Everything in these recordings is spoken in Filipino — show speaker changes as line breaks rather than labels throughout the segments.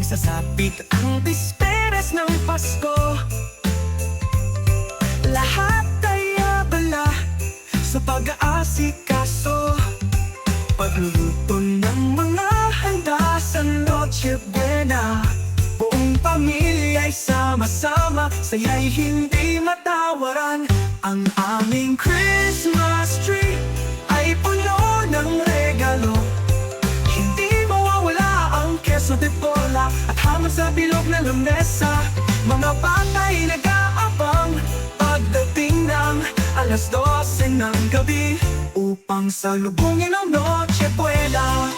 Muling sasapit ang bisperas ng Pasko. Lahat ay abala sa pag-aasikaso. Pagluluto ng mga handa sa Noche Buena. Buong pamilya ay sama-sama Saya'y hindi matawaran. Ang aming Christmas sa bilog na lamesa. Mga batay nag-aabang Pagdating ng alas 12 ng gabi Upang salubungin ang Noche Buena.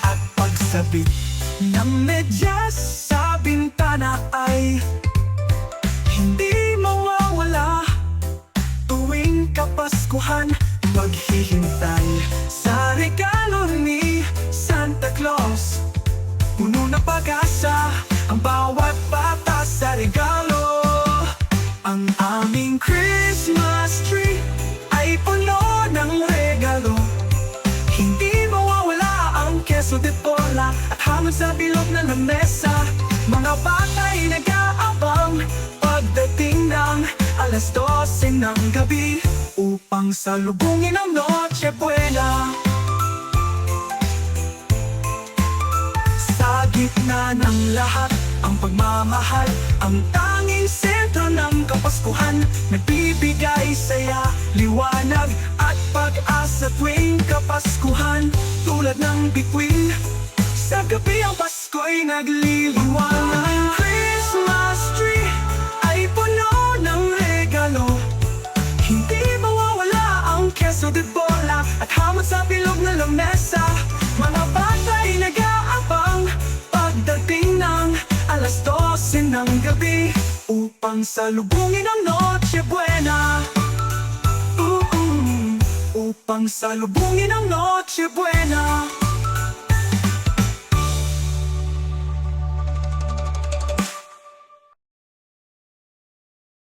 At pagsabit ng medyas sa bintana ay Hindi mawawala. Tuwing kapaskuhan Maghihintay sa Christmas tree Ay puno ng regalo. Hindi mawawala ang keso de bola At hamon na lamesa. Mga batay nag-aabang Pagdating ng alas 12 ng gabi Upang salubungin ang Noche Buena. Sa gitna ng lahat ang pagmamahal Ang tanging sentro kapaskuhan Tulad ng bituin. Sa gabi ang Pasko'y nagliliwanag. Ang Christmas tree ay puno ng regalo. Hindi mawawala ang keso de bola At hamon sa bilog na lamesa. Mga batay nag-aabang Pagdating ng alas 12 ng gabi Upang salubungin ang Noche Buena Upang salubungin ang Noche Buena